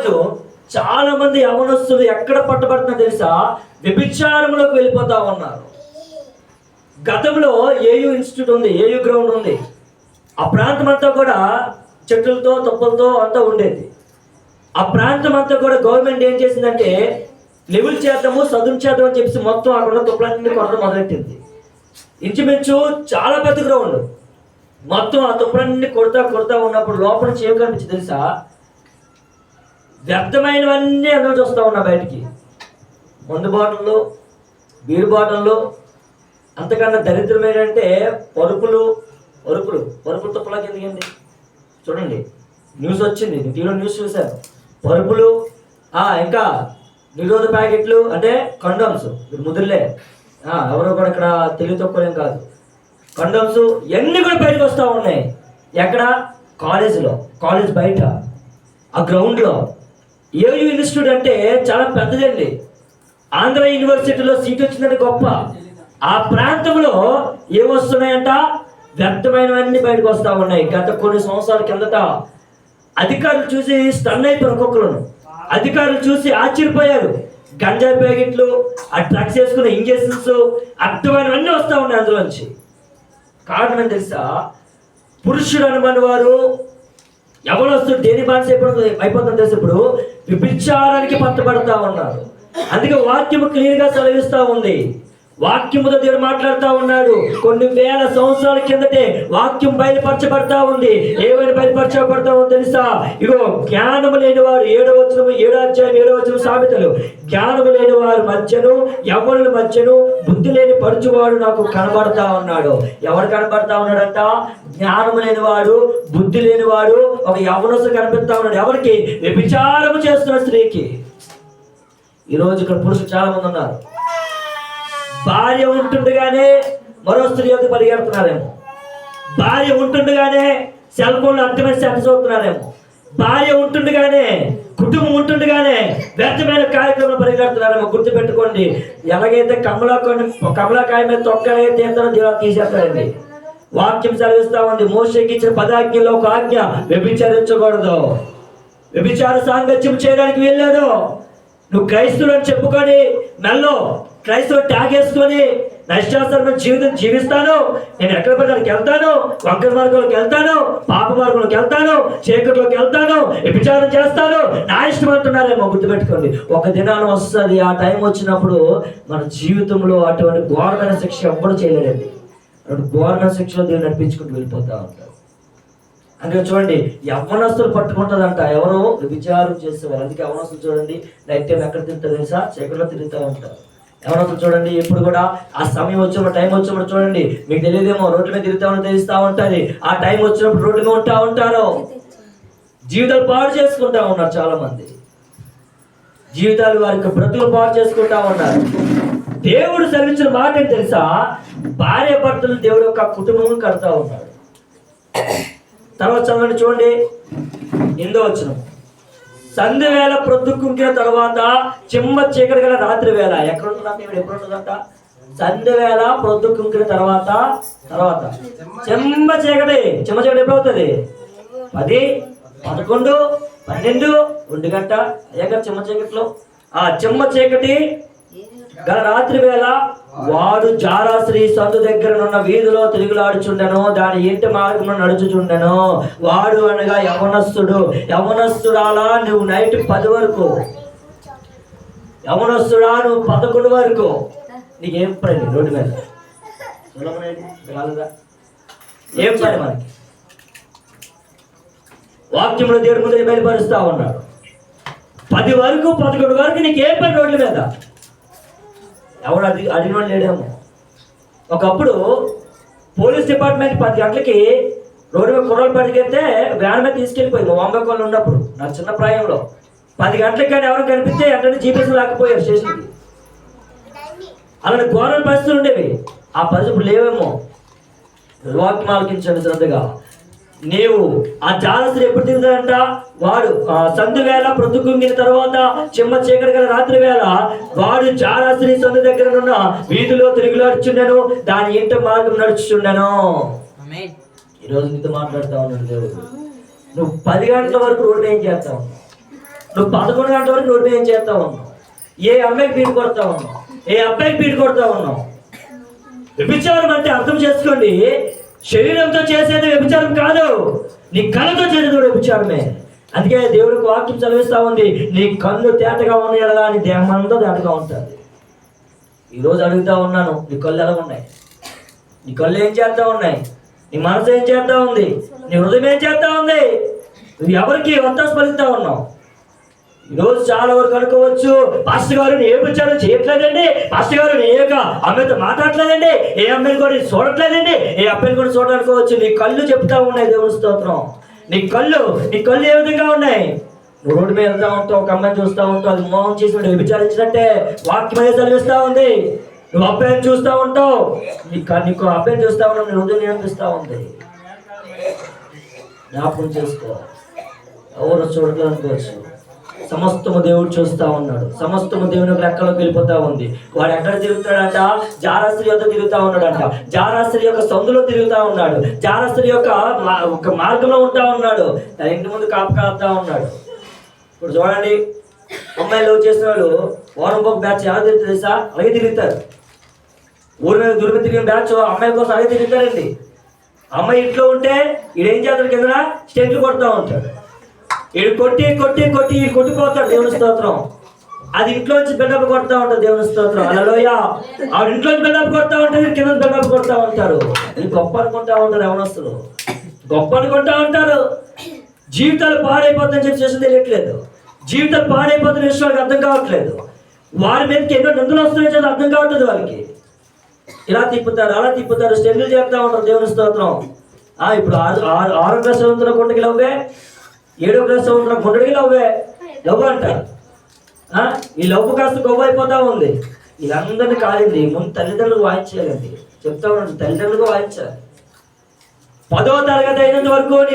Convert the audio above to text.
ఈరోజు చాలా మంది యవనస్తులు ఎక్కడ పట్టబడుతున్నా తెలుసా? వ్యభిచారములకు వెళ్ళిపోతా ఉన్నారు. గతంలో ఏయు ఇన్స్టిట్యూట్ ఉంది ఏయు గ్రౌండ్ ఉంది. ఆ ప్రాంతం అంతా కూడా చెట్లతో తుప్పలతో అంతా ఉండేది. ఆ ప్రాంతం అంతా కూడా గవర్నమెంట్ ఏం చేసిందంటే లెవెల్ చేద్దాము చదువు చేద్దాం అని చెప్పేసి మొత్తం అక్కడ తుప్పలన్నీ కొట్టడం మొదలెట్టింది. ఇంచుమించు చాలా పెద్ద గ్రౌండ్. మొత్తం ఆ తుప్పలన్నీ కొడతా కొడతా ఉన్నప్పుడు లోపల నుంచి ఏం కనిపించింది తెలుసా? వ్యర్థమైనవన్నీ అందులో చూస్తూ ఉన్నా బయటికి. మందు బాటిల్లో బీరు బాటిల్లో అంతకన్నా దరిద్రం ఏంటంటే పరుపులు పరుపులు పరుపులు తుప్పలాకి ఎందుకండి చూడండి న్యూస్ వచ్చింది. టీవీలో న్యూస్ చూశాను. పరుపులు ఇంకా నిరోధ ప్యాకెట్లు అంటే కండమ్స్ ముదురులే ఎవరు ఎవరో కూడా ఇక్కడ తెలివి తక్కువలేం కాదు. కండమ్స్ ఇవన్నీ కూడా బయటకు వస్తూ ఉన్నాయి. ఎక్కడ? కాలేజీలో. కాలేజ్ బయట. ఆ గ్రౌండ్లో. ఏయు ఇన్స్టిట్యూట్ అంటే చాలా పెద్దదండి. ఆంధ్ర యూనివర్సిటీలో సీట్ వచ్చిందంటే గొప్ప. ఆ ప్రాంతంలో ఏమొస్తున్నాయంట? వ్యర్థమైనవన్నీ బయటకు వస్తూ ఉన్నాయి. గత కొన్ని సంవత్సరాల కిందట అధికారులు చూసి స్టన్ అయిపోయారు ఒక్కొక్కరు అధికారులు చూసి ఆశ్చర్యపోయారు. గంజాయి ప్యాకెట్లు ఆ డ్రగ్స్ వేసుకున్న ఇంజెక్షన్స్ అర్థమైనవన్నీ వస్తూ ఉన్నాయి అందులోంచి. కారణం ఏం తెలుసా? పురుషుడు అనుమని వారు ఎవరొస్తూ దేని బానిస అయిపోతుంది అయిపోతుంది ఇప్పుడు. విభిచారానికి పట్టబడతా ఉన్నారు. అందుకే వాక్యము క్లియర్గా సెలవిస్తూ ఉంది. వాక్యముతో దేవుడు మాట్లాడుతూ ఉన్నాడు. కొన్ని వేల సంవత్సరాల కిందటే వాక్యం బయలుపరచబడతా ఉంది. ఏమైనా బయలుపరచబడతా ఉంది తెలుసా? ఇగో జ్ఞానము లేని వారు ఏడో వచ్చిన ఏడో అధ్యాయం ఏడో వచ్చిన సామెతలు. జ్ఞానము లేని వారి మధ్యను ఎవరి మధ్యను బుద్ధి లేని పరుచువాడు నాకు కనబడతా ఉన్నాడు. ఎవరు కనబడతా ఉన్నాడంట? జ్ఞానము లేనివాడు బుద్ధి లేనివాడు ఒక యవనసు కనిపిస్తా ఉన్నాడు. ఎవరికి? వ్యభిచారము చేస్తున్న స్త్రీకి. ఈరోజు ఇక్కడ పురుషులు చాలా మంది ఉన్నారు. భార్య ఉంటుండగానే మరో స్త్రీ యొక్క పరిగెడుతున్నారేమో. భార్య ఉంటుండగానే సెల్ ఫోన్లో అర్థమైన సెట్ అవుతున్నారేమో భార్య ఉంటుండగానే కుటుంబం ఉంటుండగానే వ్యర్థమైన కార్యక్రమం పరిగెడుతున్నారేమో గుర్తుపెట్టుకోండి. ఎలాగైతే కమలాకొని కమలాకాయ మీద తొక్కలైతే తీస్తారో తీసేస్తారండి. వాక్యం చదివిస్తా ఉంది మోసకి ఇచ్చిన పదాజ్ఞలో ఒక ఆజ్ఞ వ్యభిచరించకూడదు. వ్యభిచార సాంగత్యం చేయడానికి వెళ్ళాడు నువ్వు క్రైస్తువులు అని చెప్పుకొని మెల్లో క్రైస్తవ ట్యాగ్ వేసుకొని నష్టాసరమైన జీవితం జీవిస్తాను. నేను ఎక్కడ పడ్డానికి వెళ్తాను? వంకర మార్గంలోకి వెళ్తాను. పాప మార్గంలోకి వెళ్తాను. చీకట్లోకి వెళ్తాను. విచారం చేస్తాను. నా ఇష్టం అంటున్నారేమో గుర్తుపెట్టుకోండి. ఒక దినాన్ని వస్తుంది. ఆ టైం వచ్చినప్పుడు మన జీవితంలో అటువంటి ఘోరమైన శిక్ష ఎవ్వడు చేయలేదండి అటువంటి ఘోరమైన శిక్షలో దేవుడు నడిపించుకుంటూ వెళ్ళిపోతా ఉంటారు అందుకే చూడండి యవ్వనస్తులు పట్టుకుంటుందంట. ఎవరో? విచారం చేసేవారు. అందుకే యవ్వనస్తులు చూడండి నైట్ టైం ఎక్కడ తింటారు తెలుసా? చీకట్లో తిరుగుతూ ఉంటారు. యవ్వనస్తులు చూడండి ఎప్పుడు కూడా ఆ సమయం వచ్చినప్పుడు టైం వచ్చినప్పుడు చూడండి. మీకు తెలియదేమో రోడ్డు మీద తిరుగుతామని తెలుస్తూ ఉంటుంది. ఆ టైం వచ్చినప్పుడు రోడ్డు మీద ఉంటా ఉంటారు. జీవితాలు పాడు చేసుకుంటా ఉన్నారు చాలా మంది జీవితాలు వారి యొక్క బ్రతులు పాడు చేసుకుంటా ఉన్నారు. దేవుడు సెలవించిన మాట ఏంటి తెలుసా? భార్య భర్తలు దేవుడు యొక్క కుటుంబం కడతా ఉన్నాడు తర్వాత చదవండి చూడండి. ఎందో వచ్చిన సంధ్య వేళ ప్రొద్దుకుంకిన తర్వాత చిమ్మ చీకటి గల రాత్రి వేళ. ఎక్కడ ఉంటుందంట ఇప్పుడు ఎప్పుడు ఉంటుందంట వేళ ప్రొద్దుకుంకిన తర్వాత తర్వాత. చెమ్మ చీకటి. చిమ్మ చీకటి ఎప్పుడు అవుతుంది? పది పదకొండు పన్నెండు ఒంటి గంట. అయ్యా చిమ్మ చీకట్లో. ఆ చిమ్మ చీకటి గల రాత్రి వేళ వాడు జారాశ్రీ సందు దగ్గర ఉన్న వీధిలో తిరుగులాడుచుండెను దాని ఇంటి మార్గంలో నడుచుచుండెను. వాడు అనగా యవనస్తుడు. యవనస్తుడాలా నువ్వు నైట్ పది వరకు. యవనస్తుడా నువ్వు పదకొండు వరకు. నీకేం పని రోడ్డు మీద. ఏం పని మనకి వాక్యంలో దేవుడి ముందు బయలుపరుస్తా ఉన్నాడు. పది వరకు పదకొండు వరకు నీకేం పని రోడ్ల మీద? ఎవడు అడిగి అడిగిన వాడు లేడేమో. ఒకప్పుడు పోలీస్ డిపార్ట్మెంట్ పది గంటలకి రోడ్డు మీద కుర్రలు పడికెళ్తే వ్యాన్ మీద తీసుకెళ్ళిపోయింది. వంగకోళ్ళు ఉన్నప్పుడు నా చిన్న ప్రాయంలో. పది గంటలకి కానీ ఎవరు కనిపిస్తే వెంటనే జీపీఎస్ రాకపోయారు స్టేషన్కి అలాంటి ఘోరమైన పరిస్థితులు ఉండేవి. ఆ పరిస్థితులు లేవేమో. వాక్యం ఆలకించండి శ్రద్ధగా. నీవు ఆ జాలస్త్రీ ఎప్పుడు తిరుగుతాడంట? వాడు ఆ సందు వేళ ప్రొద్దుకుంగిన తర్వాత చిమ్మ చీకటి గల రాత్రి వేళ వాడు జాలస్త్రీ సందు దగ్గర ఉన్న వీధిలో తిరుగులాడుచుండెను. దాని ఇంట మార్గం నడుచుచుండెను. ఆమేన్. ఈరోజు నీతో మాట్లాడుతా ఉన్నాడు దేవుడు. నువ్వు పది గంటల వరకు రోడ్డు ఏం చేస్తావు? నువ్వు పదకొండు గంటల వరకు రోడ్డు ఏం చేస్తా ఉన్నావు ఏ అమ్మాయికి బీడు కొడతా ఉన్నావు ఏ అబ్బాయికి బీడు కొడతా ఉన్నావు వ్యభిచారం అంటే అర్థం చేసుకోండి. శరీరంతో చేసేది వ్యభిచారం కాదు. నీ కళ్ళతో చేసేది కూడా వ్యభిచారమే. అందుకే దేవుడికి వాక్యం చదివిస్తూ ఉంది నీ కళ్ళు తేటగా ఉన్న నీ దేహమంతా తేటగా ఉంటుంది. ఈరోజు అడుగుతా ఉన్నాను నీ కళ్ళు ఎలా ఉన్నాయి? నీ కళ్ళు ఏం చేస్తా ఉన్నాయి? నీ మనసు ఏం చేస్తా ఉంది? నీ హృదయం ఏం చేస్తా ఉంది? నువ్వు ఎవరికి వంత పలుకుతా ఉన్నావు? ఈరోజు చాలా వరకు అనుకోవచ్చు. పాస్టర్ గారు ఏ వచ్చారో చేయట్లేదండి. పాస్టర్ గారు నీ యొక్క అమ్మాయితో మాట్లాడట్లేదండి. ఏ అమ్మాయిని కూడా చూడట్లేదండి. ఏ అబ్బాయిని కూడా చూడాలనుకోవచ్చు నీ కళ్ళు చెప్తా ఉన్నాయి దేవుని స్తోత్రం. నీ కళ్ళు నీ కళ్ళు ఏ విధంగా ఉన్నాయి? నువ్వు రోడ్డు మీద వెళ్తా ఉంటావు ఒక అమ్మాయిని చూస్తూ ఉంటావు అది మోహం చేసినట్టు విచారించినట్టే వాక్యం అనేది చదివిస్తూ ఉంది. నువ్వు అబ్బాయిని చూస్తూ ఉంటావు. నీ నీకు అబ్బాయిని చూస్తా ఉన్నావు నీ హృదయం అనిపిస్తూ ఉంది. జ్ఞాపకం చేసుకో. ఎవరు చూడట్లేదు అనుకోవచ్చు. సమస్తము దేవుడు చూస్తూ ఉన్నాడు. సమస్తము దేవుని యొక్క రెక్కలోకి వెళ్ళిపోతా ఉంది. వాడు ఎక్కడ తిరుగుతాడంట? జారస్త్రి యొక్క తిరుగుతూ ఉన్నాడంట. జారస్త్రి యొక్క సందులో తిరుగుతూ ఉన్నాడు. జారస్త్రి యొక్క మా- ఒక మార్గంలో ఉంటా ఉన్నాడు. తన ఇంటి ముందు కాపు కాపుతా ఉన్నాడు. ఇప్పుడు చూడండి. అమ్మాయిలు చేసిన వాళ్ళు వారం బ్యాచ్ ఎలా తిరుగుతుంది తెలుసా? అలాగే తిరుగుతారు. ఊరి మీద దుర్మి తిరిగిన బ్యాచ్ అమ్మాయి కోసం అలాగే తిరుగుతారండి. అమ్మాయి ఇంట్లో ఉంటే ఈడేం చేస్తాడు కింద స్టేట్లు కొడుతూ ఉంటాడు. వీడు కొట్టి కొట్టి కొట్టి ఈడు కొట్టిపోతాడు దేవుని స్తోత్రం అది ఇంట్లోంచి బిల్డప్ కొడతా ఉంటుంది దేవుని స్తోత్రం అలలోయ ఆవిడ ఇంట్లోంచి బిల్డప్ కొడతా ఉంటుంది కింద బిల్డప్ కొడతా ఉంటారు గొప్ప అనుకుంటా ఉంటారు యవనస్తులు గొప్ప అనుకుంటా ఉంటారు జీవితాలు పాడైపోతుందని చెప్పి చేసి తెలియట్లేదు జీవితాలు పాడైపోతున్న విషయాలకు అర్థం కావట్లేదు వారి మీదకి ఎన్నో నిందలు వస్తున్నాయి చేసి అర్థం కావట్లేదు వాళ్ళకి ఇలా తిప్పుతారు అలా తిప్పుతారు స్టెన్లు చేస్తా ఉంటారు దేవుని స్తోత్రం ఆ ఇప్పుడు ఆరు ఆరు ఆరోగ్య సంవత్సరం చదువుతున్న గుండెకి లవ్వే ఏడో క్లాస్ చదువుతున్న గుండెకి లవ్వే. లవ్ అంట. ఆ, ఈ లవ్ కాస్త గొప్ప అయిపోతా ఉంది. వీళ్ళందరినీ కాలింది. ముందు తల్లిదండ్రులు వాయించేయాలండి చెప్తా ఉన్నాను తల్లిదండ్రులకు వాయించాలి పదో తరగతి అయినంత వరకు